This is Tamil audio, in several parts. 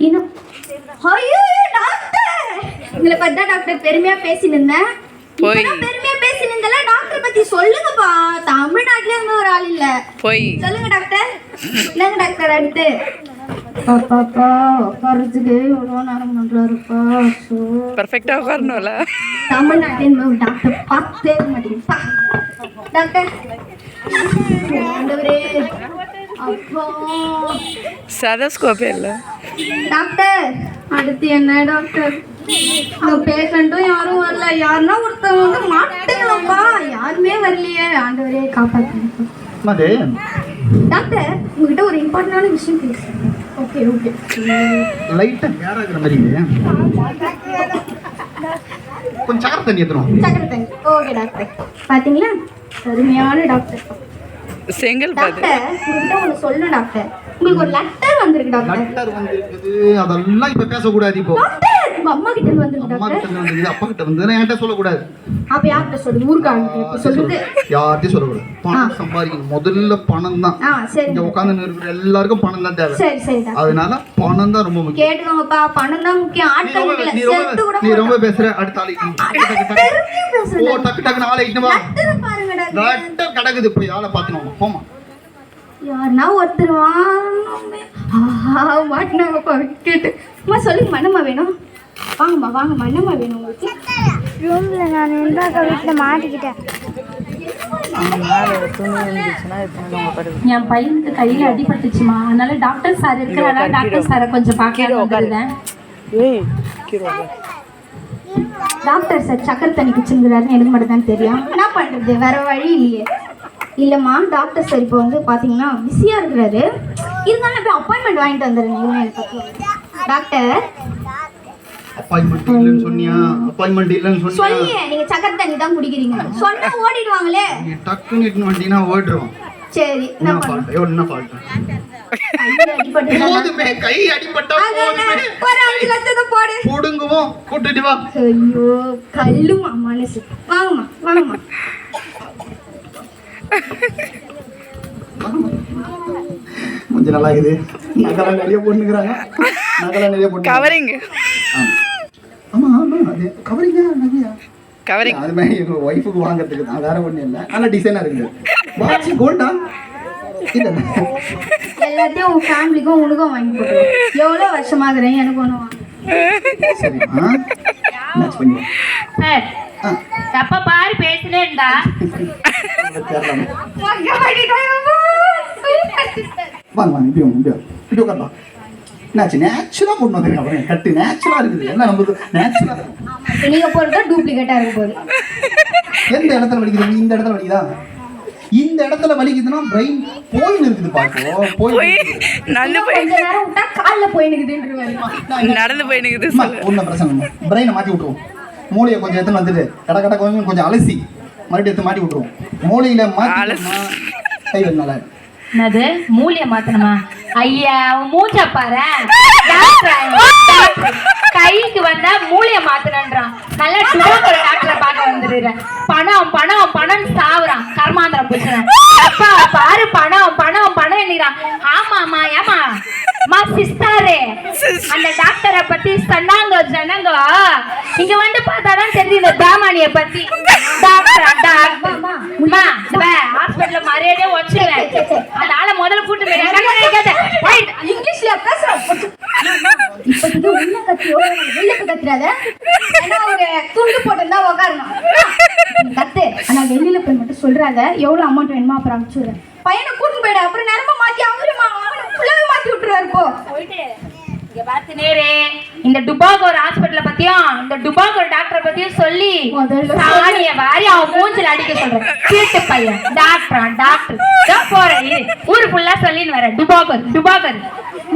இன்னும். ஐயோ டாக்டர் உங்களை பத்தி டாக்டர் பெருமையா பேசிட்டு இருந்தேன் போய். பெருமையா டாக்டர் பத்தி சொல்லுங்கப்பா. தமிழ்நாட்டுல இருந்து ஒரு ஆள் இல்ல. போய். சொல்லுங்க டாக்டர் இல்லைங்க டாக்டர் அடுத்து? பாப்பாப்பா உட்காரத்துக்கு எவ்வளோ நேரம் பண்ணுறாருப்பா ஸோ பர்ஃபெக்டா உட்காரணும்ல. தமிழ்நாட்டின் ஒரு டாக்டர் பார்த்தே மாட்டேங்குப்பா டாக்டர் ஆண்டவரே. அப்பா. சதஸ்கோப்பே இல்லை. டாக்டர் அடுத்து என்ன டாக்டர்? பேஷண்ட்டும் யாரும் வரல. யாருன்னா ஒருத்தவங்க வந்து மாட்டுங்களப்பா. யாருமே வரலையே. ஆண்டவரே காப்பாற்றுங்க டாக்டர் உங்ககிட்ட ஒரு இம்பார்ட்டண்டான விஷயம் பேசுறேன். ஓகே ஓகே லைட்டாக கேராகிற மாதிரி கொஞ்சம் சக்கரை தண்ணி ஏற்றணும் சக்கரை தண்ணி. Okay doctor. பாத்தீங்களா? அருமையான டாக்டர். செங்கல் பாது. ஒன்று சொல்லணும் டாக்டர். உங்களுக்கு ஒரு லெட்டர் வந்திருக்கு டாக்டர். லெட்டர் வந்து இருக்குது அதெல்லாம் இப்போ பேசக்கூடாது இப்போ. டாக்டர் உங்க அம்மா கிட்ட இருந்து வந்திருக்கு அம்மா டாக்டர். கிட்ட வந்து அப்பா கிட்ட வந்து என்கிட்ட சொல்லக்கூடாது. அப்ப யார்கிட்ட சொல்லுங்க ஊருக்காங்க இப்ப சொல்லுது யார்கிட்டயும் சொல்லக்கூடாது. பணம் சம்பாதிக்கணும். முதல்ல பணம் தான். இங்க உட்காந்து இருக்கிற எல்லாருக்கும் பணம் தான் தேவை. சரி சரி டாக்டர். அதனால பணம் தான் ரொம்ப முக்கியம். கேட்டுக்கோங்கப்பா. பணம் தான் முக்கியம். நீ ஆட்டம் ரொம்ப முக்கியம் நீ செத்து கூட ரொம்ப நீ ரொம்ப பேசுற. அடுத்த டக்கு டக்கு இட்டுவா லெட்டர் பாருங்க கிடக்குது. போய் ஆளை பார்த்துனோம் போமா யாருன்னா ஒருத்தர் மாட்டினாங்கப்பா. கேட்டு. அம்மா சொல்லுங்கம்மா. என்னம்மா வேணும்? வாங்கம்மா வாங்கம்மா. என்னம்மா வேணும் உங்களுக்கு? ரூம்ல நான் இந்தாக்க வீட்டில் மாட்டிக்கிட்டேன். என் பையனுக்கு கையில அடிபட்டுச்சுமா அதனால டாக்டர் சார் இருக்கிறாரா? டாக்டர் சாரை கொஞ்சம் பார்க்க வந்திருந்தேன். டாக்டர் சார் சக்கரை தண்ணி குச்சிருந்தாருன்னு எனக்கு மட்டும் தான் தெரியும். என்ன பண்ணுறது வேற வழி இல்லையே. இல்லைம்மா டாக்டர் சார் இப்போ வந்து பார்த்தீங்கன்னா பிஸியாக இருக்கிறாரு. இருந்தாலும் போய் அப்பாயின்மெண்ட் வாங்கிட்டு வந்துடுங்க. டாக்டர் அப்பாயின்மெண்ட் இல்லைன்னு சொன்னியா? அப்பாயின்மெண்ட் இல்லைன்னு சொன்னியா? சொல்லியே நீங்கள் சக்கரை தண்ணி தான் குடிக்கிறீங்க. சொன்னா ஓடிடுவாங்களே. நீ டக்குன்னு இட்டுன்னு வந்தீங்கன்னா ஓடுறோம் சரி என்ன பண்ண? ஃபால்ட் என்ன போதுமே கை அடிபட்டா போதுமே. ஒரு அஞ்சு லட்சத்தை போடு. புடுங்குவோம் கூட்டிட்டு வா. ஐயோ கல்லுமா மனசு. வாங்கம்மா வாங்கம்மா. கொஞ்சம் நல்லா இருக்குது. நகலாம் நிறைய பொண்ணுங்கிறாங்க நகலாம் நிறைய பொண்ணு கவரிங் ஆமா ஆமா அது கவரிங்கா நகையா கவரிங் அது மாதிரி எங்க ஒய்ஃபுக்கு வாங்குறதுக்கு தான் வேற ஒண்ணும் இல்லை. நல்ல டிசைனா இருக்குது வாட்சி கோல்டா இல்ல. எல்லாத்தையும் உன் ஃபேமிலிக்கும் உனக்கும் வாங்கி போட்டுருவோம் எவ்வளோ வருஷமாகுறேன் எனக்கு ஒன்று வாங்க சரிம்மா மேட்ச் பாரு பேசினே இருந்தா. தேடலாம். வாங்க வாங்க இப்படி வாங்க இப்படி வாங்க. இப்படி உட்காரலாம் என்னாச்சு? நேச்சுரலாக கொண்டு வந்துருங்க அப்புறம் கட்டு நேச்சுரலாக இருக்குது. என்ன நம்மளுக்கு நேச்சுரலாக நீங்க போறது டூப்ளிகேட்டா இருக்க போகுது. எந்த இடத்துல வலிக்குது? இந்த இடத்துல வலிக்குதா? இந்த இடத்துல வலிக்குதுன்னா பிரெயின் போயின் இருக்குது பாக்கோ போய் போய் நடந்து போய் நேரம் விட்டா கால்ல போய் நிக்குதுன்றவாரு நடந்து ஒன்றும் பிரச்சனை இல்லை. பிரெயினை மாற்றி விட்ருவோம் மூளையை கொஞ்சம் எடுத்துன்னு வந்துட்டு கட கட கொஞ்சம் கொஞ்சம் அலசி. மறுபடியும் எடுத்து மாட்டி விட்ருவோம் மூளையில மாற்றி கை நல்லா என்னது? மூலிய மாத்தணுமா? ஐயா மூஞ்ச பாரு. கைக்கு வந்தா மூலிய மாத்தணுன்றான் நல்லா டுபாக்கர் டாக்டரை பார்க்க வந்துடுறேன் பணம் பணம் பணம் சாவுறான். கர்மாந்திரம் புடிச்சுறேன் அப்பா பாரு பணம் பணம் பணம் என்னிறான் ஆமாமா ஏமா. மா சிஸ்டாரே. அந்த டாக்டரை பத்தி சொன்னாங்க ஜனங்க இங்க வந்து பார்த்தாதான் தெரியுது இந்த பிராமணிய பத்தி. டாக்டர் டாக்டர் ஹாஸ்பிட்டல் மரியாதையே வச்சுருவேன். அந்த ஆளை முதல்ல கூட்டு போய் இங்கிலீஷ்ல பேசுற இப்போதைக்கு உள்ள வெளில போய் கத்துறாத ஏன்னா ஒரு துண்டு போட்டு தான் உக்காரணும். கத்து ஆனா வெளியில போய் மட்டும் சொல்றாத. எவ்வளவு அமௌண்ட் வேணுமோ அப்புறம் அனுப்பிச்சுடுறேன் பையனை கூட்டிட்டு போயிடு. அப்புறம் நேரமா மாத்தி அவரு ஃபுல்லாவே மாத்தி விட்டுருவாரு போ. இங்க பார்த்து நேரே. இந்த டுபாகோர் ஹாஸ்பிட்டல பத்தியும் இந்த டுபாகோர் டாக்டரை பத்தியும் சொல்லி சாணிய வாரி அவன் மூஞ்சில அடிக்க சொல்றேன். சீட்டு பையன். டாக்டரா டாக்டர் போறேன் ஊரு ஃபுல்லா சொல்லின்னு வரேன். டுபாகோர் டுபாகோர்.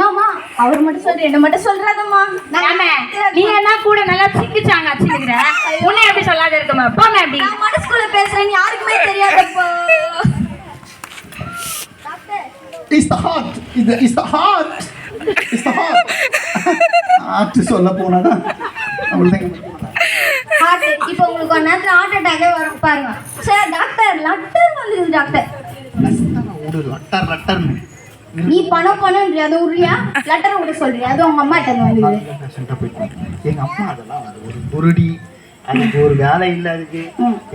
மாமா அவர் மட்டும் சொல்ற என்ன மட்டும் சொல்றாதம்மா. ஆமா நீ என்ன கூட நல்லா சிக்கிச்சாங்க அச்சுக்கிற உன்னை எப்படி சொல்லாத இருக்குமா போமே அப்படி நான் மனசுக்குள்ள பேசுறேன்னு யாருக்குமே தெரியாதப்போ இஸ் த ஹார்ட் இது is the heart is the heart heart சொல்ல போனாதான் நம்மளுக்கு ஹார்ட் இப்போ உங்களுக்கு ஒரு நேரத்துல ஹார்ட் அட்டாக்கே வரும் பாருங்க. சரி டாக்டர் லட்டர் வந்துருது டாக்டர். ஒரு லட்டர் லட்டர்னு. நீ பணம் பணம்ன்றியா? அது உருளியா? லெட்டர் விட சொல்றியா? அது உங்க அம்மா கிட்ட வந்து எங்க அம்மா அதெல்லாம் ஒரு பொருடி அதுக்கு ஒரு வேலை இல்லை அதுக்கு.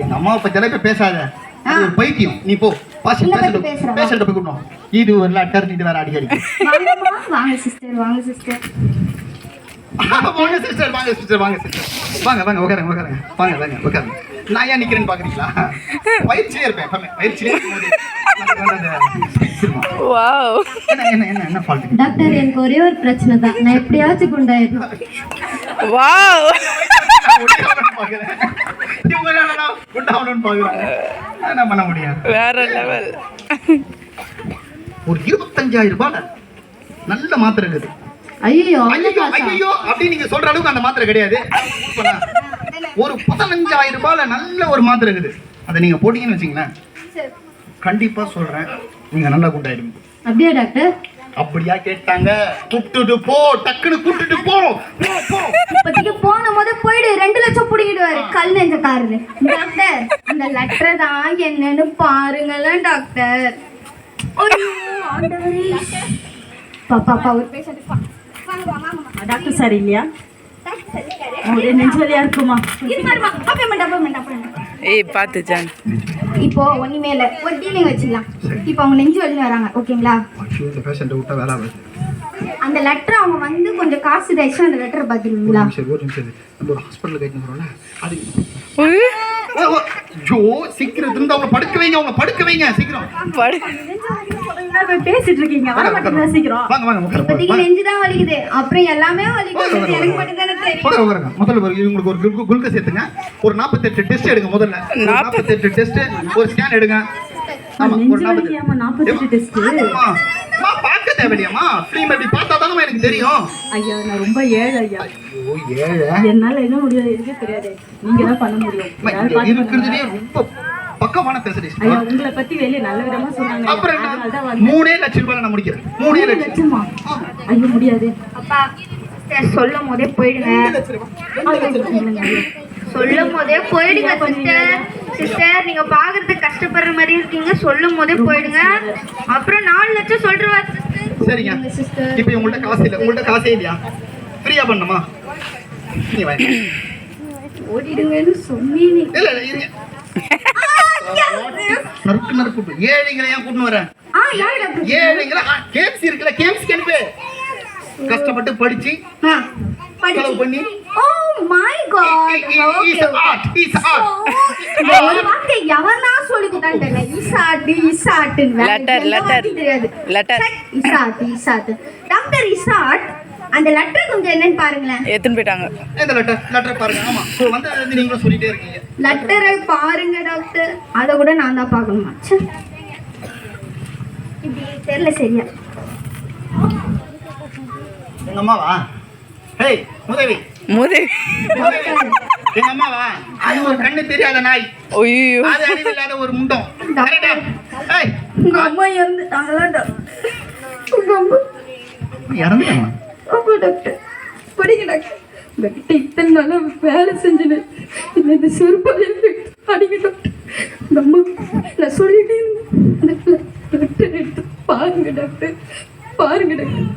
எங்க அம்மாவை பத்தி இப்ப பேசாத. ஒரு பைத்தியம். நீ போ? பேஷண்ட்டை போய் கூட்டணும் இது ஒரு லெட்டர் நீ வேற அடிக்கடி. வாங்க சிஸ்டர் வாங்க சிஸ்டர் வாங்க சிஸ்டர் வாங்க சிஸ்டர் வாங்க சிஸ்டர் வாங்க வாங்க உட்காருங்க உட்காருங்க. வாங்க வாங்க உட்காருங்க. நான் ஏன் நிக்கிறேன்னு பாக்குறீங்களா? பயிற்சியே இருப்பேன் பயிற்சியே வாவ் என்ன என்ன என்ன என்ன ஃபால்ட் டாக்டர் எனக்கு ஒரே ஒரு பிரச்சனை தான். நான் எப்படியாச்சும் குண்டாயிடும் வாவ் என்ன பண்ண முடியும் வேற லெவல் ஒரு இருபத்தஞ்சாயிரம் ரூபாய் நல்ல மாத்திரை இருக்குது. ஐயோ ஐயோ ஐயோ அப்படி நீங்க சொல்ற அளவுக்கு அந்த மாத்திரை கிடையாது. ஒரு பதினஞ்சாயிரம் ரூபாயில நல்ல ஒரு மாத்திரை இருக்குது. அதை நீங்க போட்டீங்கன்னு வச்சுங்களேன். கண்டிப்பா சொல்றேன். நீங்க நல்லா குண்டாயிடுங்க அப்படியா டாக்டர்? அப்படியா கேட்டாங்க. கூப்பிட்டுட்டு போ டக்குன்னு கூப்பிட்டுட்டு போ போ, போ. இப்போதைக்கு போன முத போயிடு ரெண்டு லட்சம் பிடிக்கிடுவாரு. கல் நெஞ்சக்காரரு டாக்டர் அந்த லெட்டர் தான் என்னன்னு பாருங்களேன் டாக்டர். ஐயோ, ஆண்டவரே. பாப்பா பா ஒரு டாக்டர் சார் இல்லையா? நெஞ்சு வலியா இருக்குமா? அப்பேமெண்ட் அப்பேமெண்ட் அப்பேமெண்ட் ஏய் பார்த்து ஜான். இப்போ ஒண்ணுமே இல்ல. ஒரு டீலிங் வச்சுக்கலாம். இப்போ அவங்க நெஞ்சு வலி வராங்க ஓகேங்களா? இந்த பேஷண்ட்டை விட்டா வேலை ஆகுது அந்த லெட்டர் அவங்க வந்து கொஞ்சம் காசு தயச்சு அந்த லெட்டர் பார்த்துருவீங்களா? நிமிஷம் ஒரு நிமிஷம். நம்ம ஒரு ஹாஸ்பிட்டலுக்கு கைட்டு வரோம்ல அது ஐயோ சீக்கிரம் இருந்து அவங்கள படுக்க வைங்க அவங்கள படுக்க வைங்க சீக்கிரம். படு போய் பேசிட்டு இருக்கீங்க. வர மாட்டேங்குதா சீக்கிரம் வாங்க வாங்க இப்போதைக்கு நெஞ்சு தான் வலிக்குது. அப்புறம் எல்லாமே வலிக்குது. எனக்கு. மட்டும் தானே தெரியும். உட்காருங்க. முதல்ல ஒரு இவங்களுக்கு ஒரு குளுக்கு- குளுக்கோஸ் ஏத்துங்க ஒரு நாற்பத்தெட்டு டெஸ்ட் எடுங்க முதல்ல. நாற்பத்தெட்டு டெஸ்ட் ஒரு ஸ்கேன் எடுங்க. ஆமா ஒரு நாற்பத்தெட்டு டெஸ்ட் பார்க்க தேவையில்லையாம்மா. ஃபிலிம் எப்படி பார்த்தா தானே எனக்கு தெரியும். ஐயா நான் ரொம்ப ஏழை ஐயா. ஓ ஏழை? என்னால என்ன முடியாது எனக்கே தெரியாது. நீங்க தான் பண்ண முடியும். அம்மா, யாராவது இங்க பார்த்து இருக்கிறதுலே ரொம்ப பக்கமான ஸ்பெஷலிஸ்ட் ஐயா உங்களை பத்தி வெளியே நல்ல விதமா சொன்னாங்க. அப்புறம் என்ன? மூணே லட்சம் ரூபாய் நான் முடிக்கிறேன். மூணே லட்சம். ஐயோ முடியாது. அப்பா சிஸ்டர் சொல்லும் போதே போயிடுங்க. சொல்லும் போதே போயிடுங்க சிஸ்டர் சிஸ்டர் நீங்க பாக்குறதுக்கு கஷ்டப்படுற மாதிரி இருக்கீங்க. சொல்லும் போதே போயிடுங்க. அப்புறம் நாலு லட்சம் சொல்றவா சரிங்க. சிஸ்டர் இப்போ உங்கள்ட்ட காசு இல்லை. உங்கள்ட்ட காசே இல்லையா? ஃப்ரீயா பண்ணுமா ஓடிடுங்கன்னு சொன்னீங்க. இல்ல இல்ல இருங்க. நறுக்கு நறுக்கு ஏழைங்களை ஏன் கூட்டின்னு வரேன் ஏழைங்களை கேம்ஸ் இருக்குல்ல கேம்ஸ் அனுப்பு. கஷ்டப்பட்டு படிச்சு செலவு பண்ணி. ஓ my god is art is art எவனா சொல்லி இசாட்டு இசாட்டுன்னு வேற Letter, எந்த letter. வார்த்தையும் தெரியாது. Letter. சை, இசாட்டு இசாட்டு டாக்டர் இசாட் அந்த லெட்டர் கொஞ்சம் என்னன்னு பாருங்களேன். எடுத்துன்னு போயிட்டாங்க. இந்த லெட்டர் லெட்டர் பாருங்க. ஆமா. வந்து வந்து நீங்களும் சொல்லிட்டே இருக்கீங்க. லெட்டரை பாருங்க டாக்டர் அதை கூட நான் தான் பார்க்கணுமா. இப்படி தெரியல சரியா. எங்க அம்மாவா? ஹேய் உதவி முதல் எங்க அம்மாவா? அது ஒரு கண்ணு தெரியாத நாய். ஐயோ. அது அறிவு இல்லாத ஒரு முண்டம். கரெக்டா ஏய் உங்க அம்மா இறந்துட்டாங்களா டாக்டர் உங்க அம்மா. இறந்துட்டாங்க ஆமா டாக்டர். படிங்க டாக்டர். உங்ககிட்ட இத்தனை நாளாக வேலை செஞ்சுன்னு இல்லை இந்த செருப்பால் அடிங்க டாக்டர். நம்ம அம்மா நான் சொல்லிட்டே இருந்தேன். டாக்டர் எடுத்து பாருங்க டாக்டர். பாருங்க டாக்டர்.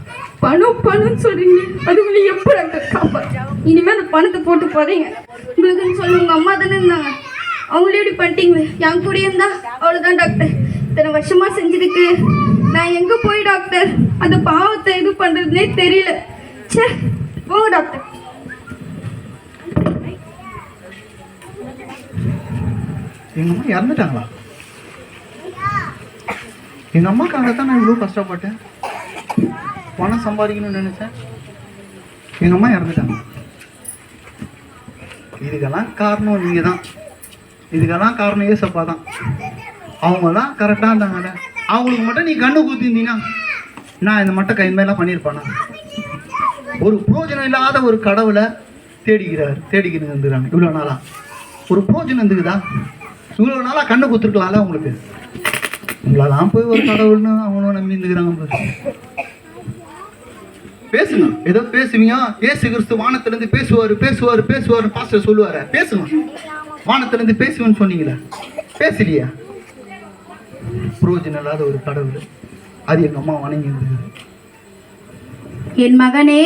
பணம் பணம்னு சொல்றீங்க. அது உங்களை எப்போ டாக்டர் காப்பாற்று இனிமேல் அந்த பணத்தை போட்டு போறீங்க உங்களுக்குன்னு சொல்லி உங்கள் அம்மா தானே இருந்தாங்க. அவங்களே இப்படி பண்ணிட்டீங்களே. என் கூட இருந்தா அவ்வளோதான் டாக்டர். இத்தனை வருஷமா செஞ்சிருக்கு நான் எங்கே போய் டாக்டர்? அந்த பாவத்தை இது பண்றதுனே தெரியல. ச்சே போங்க டாக்டர் எங்க அம்மா இறந்துட்டாங்களா? எங்க அம்மாக்காக தான் நான் இவ்வளோ கஷ்டப்பட்டேன். பணம் சம்பாதிக்கணும்னு நினைச்சேன். எங்க அம்மா இறந்துட்டாங்க. இதுக்கெல்லாம் காரணம் நீங்க தான் இதுக்கெல்லாம் காரணம் ஏசப்பா தான். அவங்க தான் கரெக்டாக இருந்தாங்கல்ல. அவங்களுக்கு மட்டும் நீ கண்ணு குத்திருந்தீங்கன்னா நான் இந்த மட்டும் கை பண்ணியிருப்பானா? ஒரு புரோஜனம் இல்லாத ஒரு கடவுளை தேடிக்கிறார் தேடிக்கிட்டு வந்துடுறாங்க இவ்வளோ நாளா. ஒரு புரோஜனம் இருந்துக்குதா? இவ்வளோ நாளாக கண்ணு கொடுத்துருக்கலாம்ல உங்களுக்கு. உங்களெல்லாம் போய் ஒரு கடவுள்னு அவங்களும் நம்பி இருந்துக்கிறாங்க பேசுங்க. ஏதோ பேசுவீங்க ஏசு கிறிஸ்து வானத்திலேருந்து பேசுவார் பேசுவார் பேசுவார் பாஸ்டர் சொல்லுவாரு. பேசுங்க. வானத்திலேருந்து பேசுவேன்னு சொன்னீங்களே. பேசலையா? புரோஜனம் இல்லாத ஒரு கடவுள் அது எங்கள் அம்மா வணங்கி இருந்தது. என் மகனே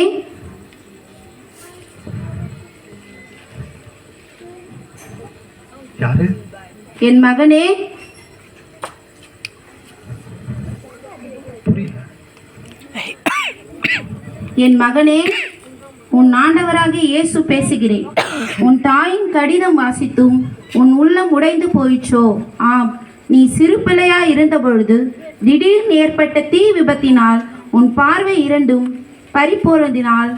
யாரு? என் மகனே என் மகனே உன் ஆண்டவராகிய இயேசு பேசுகிறேன். உன் தாயின் கடிதம் வாசித்தும் உன் உள்ளம் உடைந்து போயிற்றோ? ஆம். நீ சிறு பிள்ளையா இருந்தபொழுது திடீர்னு ஏற்பட்ட தீ விபத்தினால் உன் பார்வை இரண்டும் பறிப்போனதினால்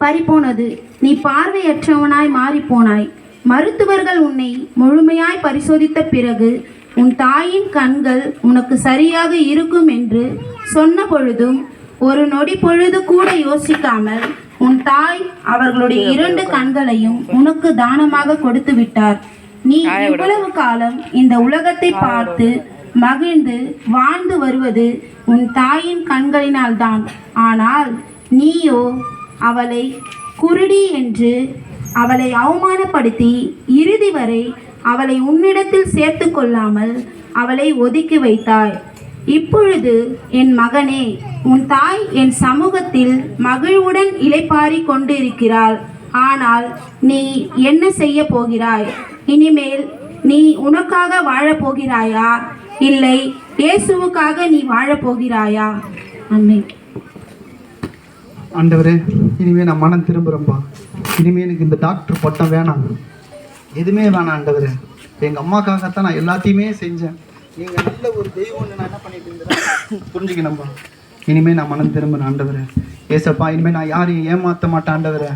பறிப்போனது நீ பார்வையற்றவனாய் மாறிப்போனாய். மருத்துவர்கள் உன்னை முழுமையாய் பரிசோதித்த பிறகு உன் தாயின் கண்கள் உனக்கு சரியாக இருக்கும் என்று சொன்ன பொழுதும் ஒரு நொடி பொழுது கூட யோசிக்காமல் உன் தாய் அவர்களுடைய இரண்டு கண்களையும் உனக்கு தானமாக கொடுத்து விட்டார் நீ இவ்வளவு காலம் இந்த உலகத்தை பார்த்து மகிழ்ந்து வாழ்ந்து வருவது உன் தாயின் கண்களினால்தான். ஆனால் நீயோ அவளை குருடி என்று அவளை அவமானப்படுத்தி இறுதி வரை அவளை உன்னிடத்தில் சேர்த்து கொள்ளாமல் அவளை ஒதுக்கி வைத்தாய். இப்பொழுது என் மகனே உன் தாய் என் சமூகத்தில் மகிழ்வுடன் இளைப்பாரி கொண்டிருக்கிறாள். ஆனால் நீ என்ன செய்ய போகிறாய்? இனிமேல் நீ உனக்காக வாழப்போகிறாயா? இல்லை இயேசுவுக்காக நீ வாழப்போகிறாயா? ஆண்டவரே இனிமே நான் மனம் திரும்புகிறேன்ப்பா இனிமே எனக்கு இந்த டாக்டர் பட்டம் வேணாம். எதுவுமே வேணாம் ஆண்டவரே. எங்கள் அம்மாக்காகத்தான் நான் எல்லாத்தையுமே செஞ்சேன். நீங்கள் நல்ல ஒரு தெய்வம்னு நான் என்ன பண்ணிட்டு இருந்தேன் புரிஞ்சுக்கணும்ப்பா இனிமே நான் மனம் திரும்புகிறேன் ஆண்டவரே. ஏசப்பா இனிமே நான் யாரையும் ஏமாற்ற மாட்டேன் ஆண்டவரே.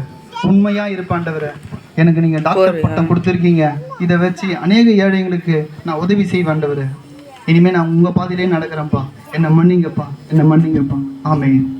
உண்மையா இருப்பாண்டவரே எனக்கு நீங்கள் டாக்டர் பட்டம் கொடுத்துருக்கீங்க. இதை வச்சு அநேக ஏழைங்களுக்கு நான் உதவி செய்வேன் ஆண்டவரே. இனிமே நான் உங்கள் பாதையிலே நடக்கிறேன்ப்பா. என்னை மன்னிங்கப்பா. என்னை மன்னிங்கப்பா. ஆமென்.